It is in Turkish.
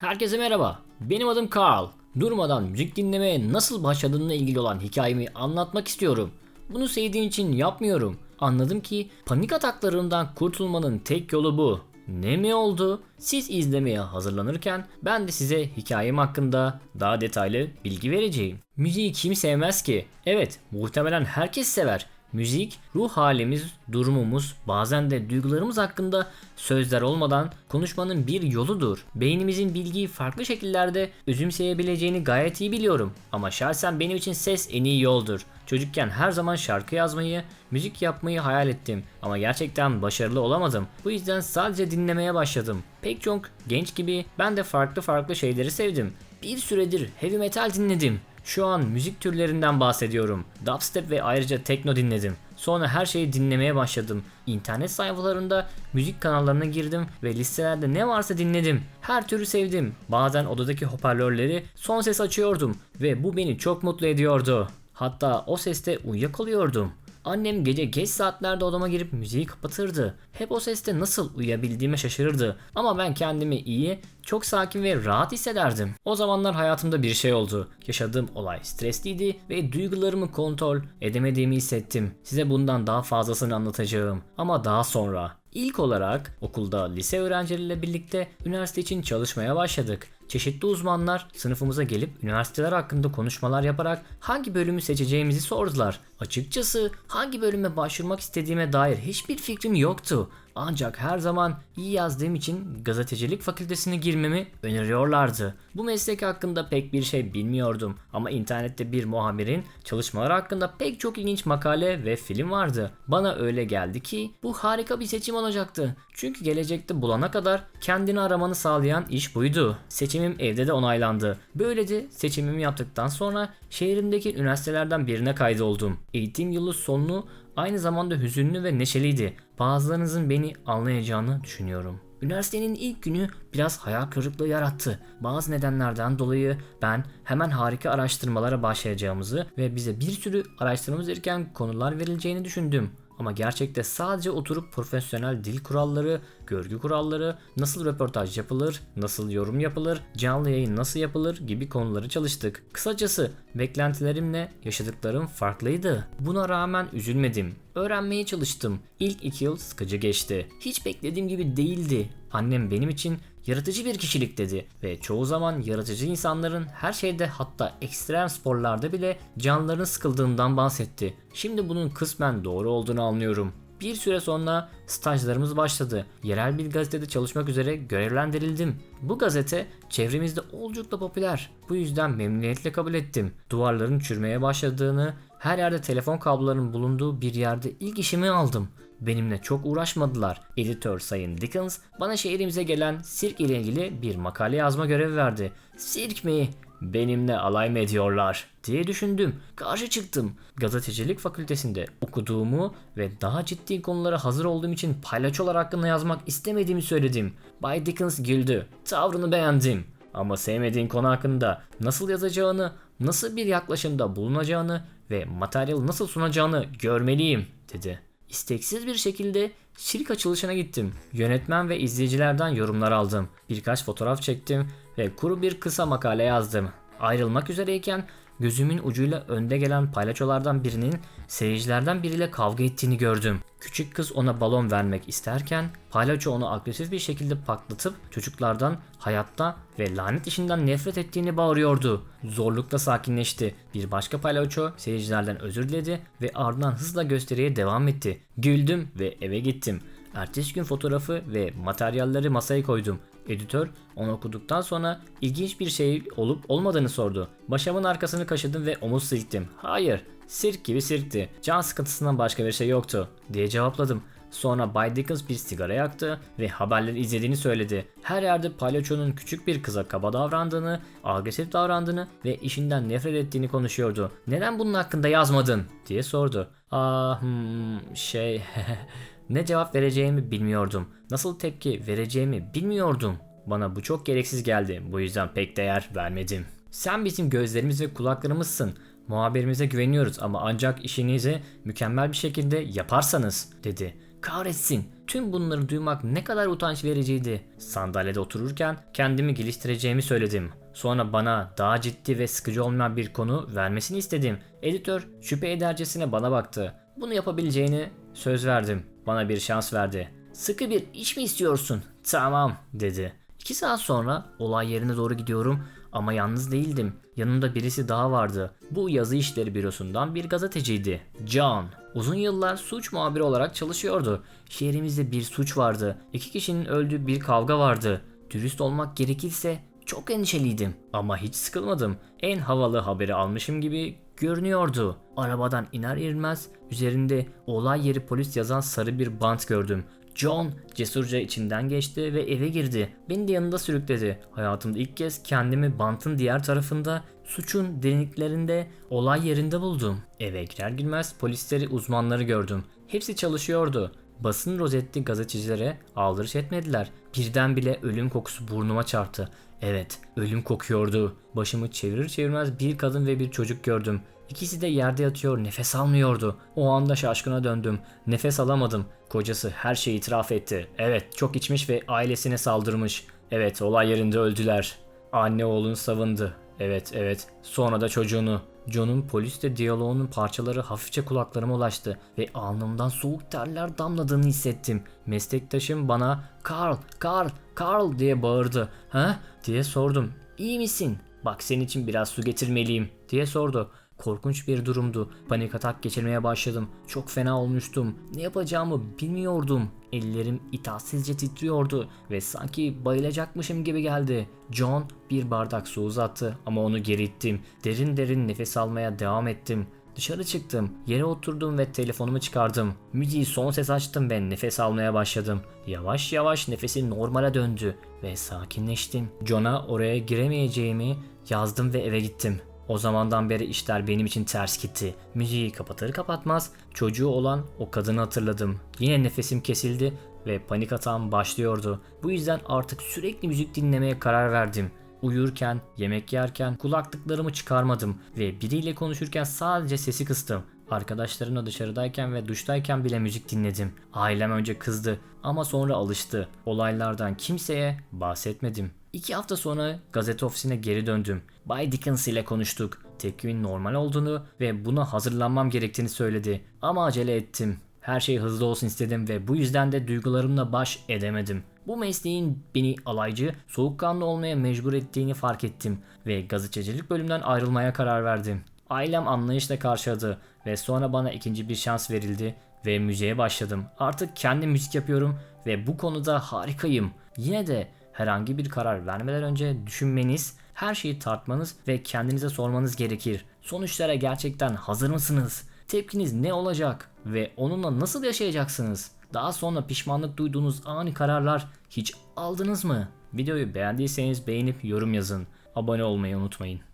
Herkese merhaba. Benim adım Carl. Durmadan müzik dinlemeye nasıl başladığımla ilgili olan hikayemi anlatmak istiyorum. Bunu sevdiğim için yapmıyorum. Anladım ki panik ataklarımdan kurtulmanın tek yolu bu. Ne mi oldu? Siz izlemeye hazırlanırken ben de size hikayem hakkında daha detaylı bilgi vereceğim. Müziği kim sevmez ki? Evet, muhtemelen herkes sever. Müzik, ruh halimiz, durumumuz, bazen de duygularımız hakkında sözler olmadan konuşmanın bir yoludur. Beynimizin bilgiyi farklı şekillerde özümseyebileceğini gayet iyi biliyorum. Ama şahsen benim için ses en iyi yoldur. Çocukken her zaman şarkı yazmayı, müzik yapmayı hayal ettim ama gerçekten başarılı olamadım. Bu yüzden sadece dinlemeye başladım. Pek çok genç gibi ben de farklı farklı şeyleri sevdim. Bir süredir heavy metal dinledim. Şu an müzik türlerinden bahsediyorum. Dubstep ve ayrıca tekno dinledim. Sonra her şeyi dinlemeye başladım. İnternet sayfalarında müzik kanallarına girdim ve listelerde ne varsa dinledim. Her türü sevdim. Bazen odadaki hoparlörleri son ses açıyordum ve bu beni çok mutlu ediyordu. Hatta o seste uyuyakalıyordum. Annem gece geç saatlerde odama girip müziği kapatırdı. Hep o seste nasıl uyuyabildiğime şaşırırdı. Ama ben kendimi iyi, çok sakin ve rahat hissederdim. O zamanlar hayatımda bir şey oldu. Yaşadığım olay stresliydi ve duygularımı kontrol edemediğimi hissettim. Size bundan daha fazlasını anlatacağım. Ama daha sonra. İlk olarak okulda lise öğrencileriyle birlikte üniversite için çalışmaya başladık. Çeşitli uzmanlar sınıfımıza gelip üniversiteler hakkında konuşmalar yaparak hangi bölümü seçeceğimizi sordular. Açıkçası hangi bölüme başvurmak istediğime dair hiçbir fikrim yoktu. Ancak her zaman iyi yazdığım için gazetecilik fakültesine girmemi öneriyorlardı. Bu meslek hakkında pek bir şey bilmiyordum ama internette bir muhabirin çalışmaları hakkında pek çok ilginç makale ve film vardı. Bana öyle geldi ki bu harika bir seçim olacaktı. Çünkü gelecekte bulana kadar kendini aramanı sağlayan iş buydu. Seçimim evde de onaylandı. Böylece seçimimi yaptıktan sonra şehrimdeki üniversitelerden birine kaydoldum. Eğitim yılı sonunu aynı zamanda hüzünlü ve neşeliydi. Bazılarınızın beni anlayacağını düşünüyorum. Üniversitenin ilk günü biraz hayal kırıklığı yarattı. Bazı nedenlerden dolayı ben hemen harika araştırmalara başlayacağımızı ve bize bir sürü araştırmamız gereken konular verileceğini düşündüm. Ama gerçekte sadece oturup profesyonel dil kuralları, görgü kuralları, nasıl röportaj yapılır, nasıl yorum yapılır, canlı yayın nasıl yapılır gibi konuları çalıştık. Kısacası beklentilerimle yaşadıklarım farklıydı. Buna rağmen üzülmedim. Öğrenmeye çalıştım. İlk iki yıl sıkıcı geçti. Hiç beklediğim gibi değildi. Annem benim için yaratıcı bir kişilik dedi ve çoğu zaman yaratıcı insanların her şeyde hatta ekstrem sporlarda bile canlarının sıkıldığından bahsetti. Şimdi bunun kısmen doğru olduğunu anlıyorum. Bir süre sonra stajlarımız başladı. Yerel bir gazetede çalışmak üzere görevlendirildim. Bu gazete çevremizde oldukça popüler. Bu yüzden memnuniyetle kabul ettim. Duvarların çürümeye başladığını, her yerde telefon kablolarının bulunduğu bir yerde ilk işimi aldım. Benimle çok uğraşmadılar. Editör Sayın Dickens bana şehrimize gelen sirk ile ilgili bir makale yazma görevi verdi. Sirk mi? Benimle alay mı ediyorlar diye düşündüm. Karşı çıktım. Gazetecilik fakültesinde okuduğumu ve daha ciddi konulara hazır olduğum için paylaçolar hakkında yazmak istemediğimi söyledim. Bay Dickens güldü. Tavrını beğendim. Ama sevmediğin konu hakkında nasıl yazacağını, nasıl bir yaklaşımda bulunacağını ve materyal nasıl sunacağını görmeliyim dedi. İsteksiz bir şekilde şirk açılışına gittim. Yönetmen ve izleyicilerden yorumlar aldım. Birkaç fotoğraf çektim ve kuru bir kısa makale yazdım. Ayrılmak üzereyken gözümün ucuyla önde gelen paylaçolardan birinin seyircilerden biriyle kavga ettiğini gördüm. Küçük kız ona balon vermek isterken paylaço onu agresif bir şekilde patlatıp çocuklardan hayatta ve lanet işinden nefret ettiğini bağırıyordu. Zorlukla sakinleşti. Bir başka paylaço seyircilerden özür diledi ve ardından hızla gösteriye devam etti. Güldüm ve eve gittim. Ertesi gün fotoğrafı ve materyalleri masaya koydum. Editör onu okuduktan sonra ilginç bir şey olup olmadığını sordu. Başımın arkasını kaşıdım ve omuz silktim. Hayır, sirk gibi sirkti. Can sıkıntısından başka bir şey yoktu diye cevapladım. Sonra Bay Dickens bir sigara yaktı ve haberleri izlediğini söyledi. Her yerde palyaçonun küçük bir kıza kaba davrandığını, agresif davrandığını ve işinden nefret ettiğini konuşuyordu. Neden bunun hakkında yazmadın diye sordu. Aa hmm, şey ne cevap vereceğimi bilmiyordum. Nasıl tepki vereceğimi bilmiyordum. Bana bu çok gereksiz geldi. Bu yüzden pek değer vermedim. Sen bizim gözlerimiz ve kulaklarımızsın. Muhabirimize güveniyoruz ama ancak işinizi mükemmel bir şekilde yaparsanız dedi. Kahretsin. Tüm bunları duymak ne kadar utanç vericiydi. Sandalyede otururken kendimi geliştireceğimi söyledim. Sonra bana daha ciddi ve sıkıcı olmayan bir konu vermesini istedim. Editör şüphe edercesine bana baktı. Bunu yapabileceğini söz verdim. Bana bir şans verdi. Sıkı bir iş mi istiyorsun? Tamam dedi. İki saat sonra olay yerine doğru gidiyorum ama yalnız değildim. Yanımda birisi daha vardı. Bu yazı işleri bürosundan bir gazeteciydi. John. Uzun yıllar suç muhabiri olarak çalışıyordu. Şehrimizde bir suç vardı. İki kişinin öldüğü bir kavga vardı. Dürüst olmak gerekirse çok endişeliydim ama hiç sıkılmadım. En havalı haberi almışım gibi görünüyordu. Arabadan iner inmez üzerinde olay yeri polis yazan sarı bir bant gördüm. John cesurca içinden geçti ve eve girdi. Beni de yanında sürükledi. Hayatımda ilk kez kendimi bantın diğer tarafında, suçun derinliklerinde, olay yerinde buldum. Eve girer girmez polisleri, uzmanları gördüm. Hepsi çalışıyordu. Basın rozetli gazetecilere aldırış etmediler. Birdenbire ölüm kokusu burnuma çarptı. Evet, ölüm kokuyordu. Başımı çevirir çevirmez bir kadın ve bir çocuk gördüm. İkisi de yerde yatıyor, nefes almıyordu. O anda şaşkına döndüm. Nefes alamadım. Kocası her şeyi itiraf etti. Evet, çok içmiş ve ailesine saldırmış. Evet, olay yerinde öldüler. Anne oğlunu savundu. Evet, evet. Sonra da çocuğunu. John'un polisle diyaloğunun parçaları hafifçe kulaklarıma ulaştı ve alnımdan soğuk terler damladığını hissettim. Meslektaşım bana "Carl, Carl, Carl" diye bağırdı. "Ha?" diye sordum. "İyi misin?" "Bak senin için biraz su getirmeliyim." diye sordu. Korkunç bir durumdu. Panik atak geçirmeye başladım. Çok fena olmuştum. Ne yapacağımı bilmiyordum. Ellerim itaatsizce titriyordu ve sanki bayılacakmışım gibi geldi. John bir bardak su uzattı ama onu geri ittim. Derin derin nefes almaya devam ettim. Dışarı çıktım, yere oturdum ve telefonumu çıkardım. Müziği son ses açtım ve nefes almaya başladım. Yavaş yavaş nefesim normale döndü ve sakinleştim. John'a oraya giremeyeceğimi yazdım ve eve gittim. O zamandan beri işler benim için ters gitti. Müziği kapatır kapatmaz çocuğu olan o kadını hatırladım. Yine nefesim kesildi ve panik atağım başlıyordu. Bu yüzden artık sürekli müzik dinlemeye karar verdim. Uyurken, yemek yerken kulaklıklarımı çıkarmadım ve biriyle konuşurken sadece sesi kıstım. Arkadaşlarımla dışarıdayken ve duştayken bile müzik dinledim. Ailem önce kızdı ama sonra alıştı. Olaylardan kimseye bahsetmedim. İki hafta sonra gazete ofisine geri döndüm. Bay Dickens ile konuştuk. Tepkimin normal olduğunu ve buna hazırlanmam gerektiğini söyledi. Ama acele ettim. Her şey hızlı olsun istedim ve bu yüzden de duygularımla baş edemedim. Bu mesleğin beni alaycı, soğukkanlı olmaya mecbur ettiğini fark ettim ve gazetecilik bölümünden ayrılmaya karar verdim. Ailem anlayışla karşıladı ve sonra bana ikinci bir şans verildi ve müziğe başladım. Artık kendim müzik yapıyorum ve bu konuda harikayım. Yine de herhangi bir karar vermeden önce düşünmeniz, her şeyi tartmanız ve kendinize sormanız gerekir. Sonuçlara gerçekten hazır mısınız? Tepkiniz ne olacak ve onunla nasıl yaşayacaksınız? Daha sonra pişmanlık duyduğunuz ani kararlar hiç aldınız mı? Videoyu beğendiyseniz beğenip yorum yazın. Abone olmayı unutmayın.